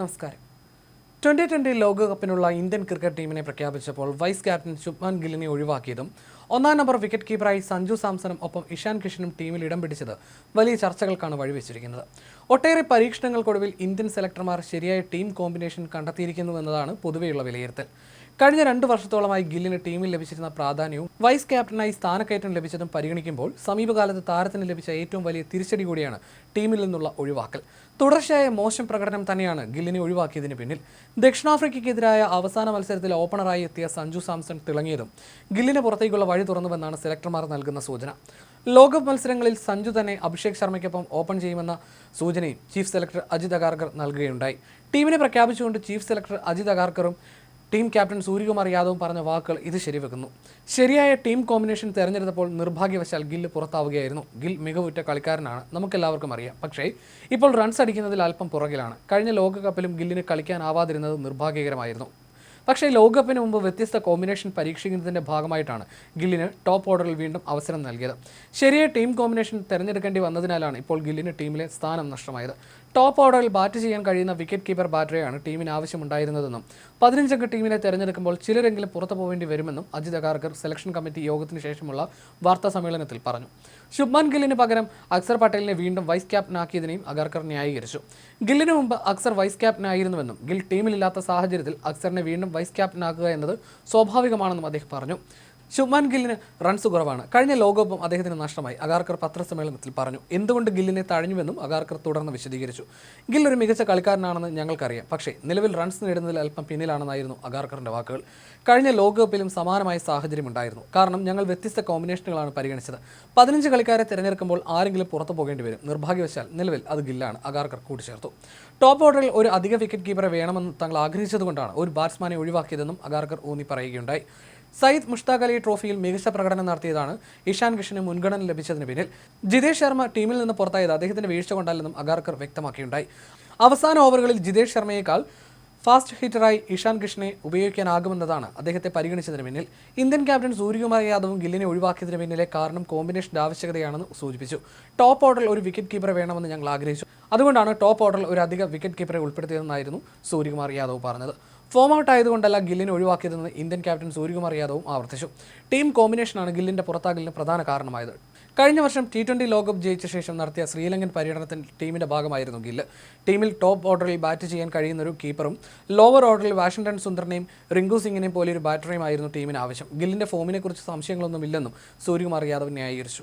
നമസ്കാരം. Twenty twenty ലോകകപ്പിനുള്ള Indian cricket ടീമിനെ പ്രഖ്യാപിച്ചപ്പോൾ വൈസ് ക്യാപ്റ്റൻ ശുഭ്മാൻ ഗില്ലിനെ ഒഴിവാക്കിയതും ഒന്നാം നമ്പർ വിക്കറ്റ് കീപ്പറായി സഞ്ജു സാംസണും ഒപ്പം ഇഷാൻ കിഷനും ടീമിൽ ഇടം പിടിച്ചത് വലിയ ചർച്ചകൾക്കാണ് വഴിവെച്ചിരിക്കുന്നത്. ഒട്ടേറെ പരീക്ഷണങ്ങൾക്കൊടുവിൽ ഇന്ത്യൻ സെലക്ടർമാർ ശരിയായ ടീം കോമ്പിനേഷൻ കണ്ടെത്തിയിരിക്കുന്നു കണ്ടെത്തിയിരിക്കുന്നുവെന്നതാണ് പൊതുവെയുള്ള വിലയിരുത്തൽ. കഴിഞ്ഞ രണ്ട് വർഷത്തോളമായി ഗില്ലിന് ടീമിൽ ലഭിച്ചിരുന്ന പ്രാധാന്യവും വൈസ് ക്യാപ്റ്റനായി സ്ഥാനക്കയറ്റം ലഭിച്ചതും പരിഗണിക്കുമ്പോൾ സമീപകാലത്ത് താരത്തിന് ലഭിച്ച ഏറ്റവും വലിയ തിരിച്ചടി കൂടിയാണ് ടീമിൽ നിന്നുള്ള ഒഴിവാക്കൽ. തുടർച്ചയായ മോശം പ്രകടനം തന്നെയാണ് ഗില്ലിനെ ഒഴിവാക്കിയതിന് പിന്നിൽ. ദക്ഷിണാഫ്രിക്കയ്ക്കെതിരായ അവസാന മത്സരത്തിൽ ഓപ്പണറായി എത്തിയ സഞ്ജു സാംസൺ തിളങ്ങിയതും ഗില്ലിന് പുറത്തേക്കുള്ള തുറന്നുവെന്നാണ് സെലക്ടർമാർ നൽകുന്ന സൂചന. ലോകകപ്പ് മത്സരങ്ങളിൽ സഞ്ജു തന്നെ അഭിഷേക് ശർമ്മയ്ക്കൊപ്പം ഓപ്പൺ ചെയ്യുമെന്ന സൂചനയും ചീഫ് സെലക്ടർ അജിത് അഗാർക്കർ നൽകുകയുണ്ടായി. ടീമിനെ പ്രഖ്യാപിച്ചുകൊണ്ട് ചീഫ് സെലക്ടർ അജിത് അഗാർക്കറും ടീം ക്യാപ്റ്റൻ സൂര്യകുമാർ യാദവും പറഞ്ഞ വാക്കുകൾ ഇത് ശരിവെക്കുന്നു. ശരിയായ ടീം കോമ്പിനേഷൻ തെരഞ്ഞെടുത്തപ്പോൾ നിർഭാഗ്യവശാൽ ഗില്ല് പുറത്താവുകയായിരുന്നു. ഗിൽ മികവുറ്റ കളിക്കാരനാണ്. നമുക്കെല്ലാവർക്കും അറിയാം. പക്ഷേ ഇപ്പോൾ റൺസ് അടിക്കുന്നതിൽ അല്പം പുറകിലാണ്. കഴിഞ്ഞ ലോകകപ്പിലും ഗില്ലിന് കളിക്കാനാവാതിരുന്നത് നിർഭാഗ്യകരമായിരുന്നു. പക്ഷേ ലോകകപ്പിന് മുമ്പ് വ്യത്യസ്ത കോമ്പിനേഷൻ പരീക്ഷിക്കുന്നതിന്റെ ഭാഗമായിട്ടാണ് ഗില്ലിന് ടോപ്പ് ഓർഡറിൽ വീണ്ടും അവസരം നൽകിയത്. ശരിയായ ടീം കോമ്പിനേഷൻ തിരഞ്ഞെടുക്കേണ്ടി വന്നതിനാലാണ് ഇപ്പോൾ ഗില്ലിന് ടീമിലെ സ്ഥാനം നഷ്ടമായത്. ടോപ്പ് ഓർഡറിൽ ബാറ്റ് ചെയ്യാൻ കഴിയുന്ന വിക്കറ്റ് കീപ്പർ ബാറ്ററിയാണ് ടീമിന് ആവശ്യമുണ്ടായിരുന്നതെന്നും പതിനഞ്ചംഗ ടീമിനെ തെരഞ്ഞെടുക്കുമ്പോൾ ചിലരെങ്കിലും പുറത്തു പോവേണ്ടി വരുമെന്നും അജിത് അഗാർക്കർ സെലക്ഷൻ കമ്മിറ്റി യോഗത്തിന് ശേഷമുള്ള വാർത്താ സമ്മേളനത്തിൽ പറഞ്ഞു. ശുഭ്മാൻ ഗില്ലിന് പകരം അക്സർ പട്ടേലിനെ വീണ്ടും വൈസ് ക്യാപ്റ്റനാക്കിയതിനെയും അഗാർക്കർ ന്യായീകരിച്ചു. ഗില്ലിന് മുമ്പ് അക്സർ വൈസ് ക്യാപ്റ്റനായിരുന്നുവെന്നും ഗിൽ ടീമിലില്ലാത്ത സാഹചര്യത്തിൽ അക്സറിനെ വീണ്ടും വൈസ് ക്യാപ്റ്റനാക്കുക എന്നത് സ്വാഭാവികമാണെന്നും അദ്ദേഹം പറഞ്ഞു. ശുഭ്മാൻ ഗില്ലിന് റൺസ് കുറവാണ്. കഴിഞ്ഞ ലോകകപ്പും അദ്ദേഹത്തിന് നഷ്ടമായി. അഗാർക്കർ പത്രസമ്മേളനത്തിൽ പറഞ്ഞു എന്തുകൊണ്ട് ഗില്ലിനെ തഴഞ്ഞുവെന്നും അഗാർക്കർ തുടർന്ന് വിശദീകരിച്ചു. ഗിൽ ഒരു മികച്ച കളിക്കാരനാണെന്ന് ഞങ്ങൾക്കറിയാം. പക്ഷേ നിലവിൽ റൺസ് നേടുന്നതിൽ അല്പം പിന്നിലാണെന്നായിരുന്നു അഗാർക്കറിന്റെ വാക്കുകൾ. കഴിഞ്ഞ ലോകകപ്പിലും സമാനമായ സാഹചര്യം ഉണ്ടായിരുന്നു. കാരണം ഞങ്ങൾ വ്യത്യസ്ത കോമ്പിനേഷനുകളാണ് പരിഗണിച്ചത്. പതിനഞ്ച് കളിക്കാരെ തിരഞ്ഞെടുക്കുമ്പോൾ ആരെങ്കിലും പുറത്തു പോകേണ്ടി വരും. നിർഭാഗ്യവശാൽ നിലവിൽ അത് ഗില്ലാണ്. അഗാർക്കർ കൂട്ടിച്ചേർത്തു. ടോപ്പ് ഓർഡറിൽ ഒരു അധിക വിക്കറ്റ് കീപ്പറെ വേണമെന്ന് തങ്ങൾ ആഗ്രഹിച്ചതുകൊണ്ടാണ് ഒരു ബാറ്റ്സ്മാനെ ഒഴിവാക്കിയതെന്നും അഗാർക്കർ ഊന്നി പറയുകയുണ്ടായി സയ്യിദ് മുഷ്താഖ് അലി ട്രോഫിയിൽ മികച്ച പ്രകടനം നടത്തിയതാണ് ഇഷാൻ കിഷന് മുൻഗണന ലഭിച്ചതിന് പിന്നിൽ. ജിതേഷ് ശർമ്മ ടീമിൽ നിന്ന് പുറത്തായത് അദ്ദേഹത്തിന്റെ വീഴ്ച കൊണ്ടല്ലെന്നും അഗാർക്കർ വ്യക്തമാക്കിയുണ്ടായി. അവസാന ഓവറുകളിൽ ജിതേഷ് ശർമ്മയേക്കാൾ ഫാസ്റ്റ് ഹിറ്ററായി ഇഷാൻ കിഷനെ ഉപയോഗിക്കാനാകുമെന്നതാണ് അദ്ദേഹത്തെ പരിഗണിച്ചതിന് പിന്നിൽ. ഇന്ത്യൻ ക്യാപ്റ്റൻ സൂര്യകുമാർ യാദവും ഗില്ലിനെ ഒഴിവാക്കിയതിന് പിന്നിലെ കാരണം കോമ്പിനേഷന്റെ ആവശ്യകതയാണെന്ന് സൂചിപ്പിച്ചു. ടോപ്പ് ഓർഡറിൽ ഒരു വിക്കറ്റ് കീപ്പറെ വേണമെന്ന് ഞങ്ങൾ ആഗ്രഹിച്ചു. അതുകൊണ്ടാണ് ടോപ്പ് ഓർഡറിൽ ഒരു അധിക വിക്കറ്റ് കീപ്പറെ ഉൾപ്പെടുത്തിയതെന്നായിരുന്നു സൂര്യകുമാർ യാദവ് പറഞ്ഞത്. ഫോം ഔട്ട് ആയതുകൊണ്ടല്ല ഗില്ലിനെ ഒഴിവാക്കിയതെന്ന് ഇന്ത്യൻ ക്യാപ്റ്റൻ സൂര്യകുമാർ യാദവും ആവർത്തിച്ചു. ടീം കോമ്പിനേഷനാണ് ഗില്ലിന്റെ പുറത്താകലിന് പ്രധാന കാരണമായത്. കഴിഞ്ഞ വർഷം ടി ട്വന്റി ലോകകപ്പ് ജയിച്ച ശേഷം നടത്തിയ ശ്രീലങ്കൻ പര്യടനത്തിൽ ടീമിന്റെ ഭാഗമായിരുന്നു ഗില്ല്. ടീമിൽ ടോപ്പ് ഓർഡറിൽ ബാറ്റ് ചെയ്യാൻ കഴിയുന്ന ഒരു കീപ്പറും ലോവർ ഓർഡറിൽ വാഷിംഗ്ടൺ സുന്ദറിനെയും റിങ്കു സിംഗിനെയും പോലെ ഒരു ബാറ്ററിയുമായിരുന്നു ടീമിന് ആവശ്യം. ഗില്ലിന്റെ ഫോമിനെക്കുറിച്ച് സംശയങ്ങളൊന്നുമില്ലെന്നും സൂര്യകുമാർ യാദവ് ന്യായീകരിച്ചു.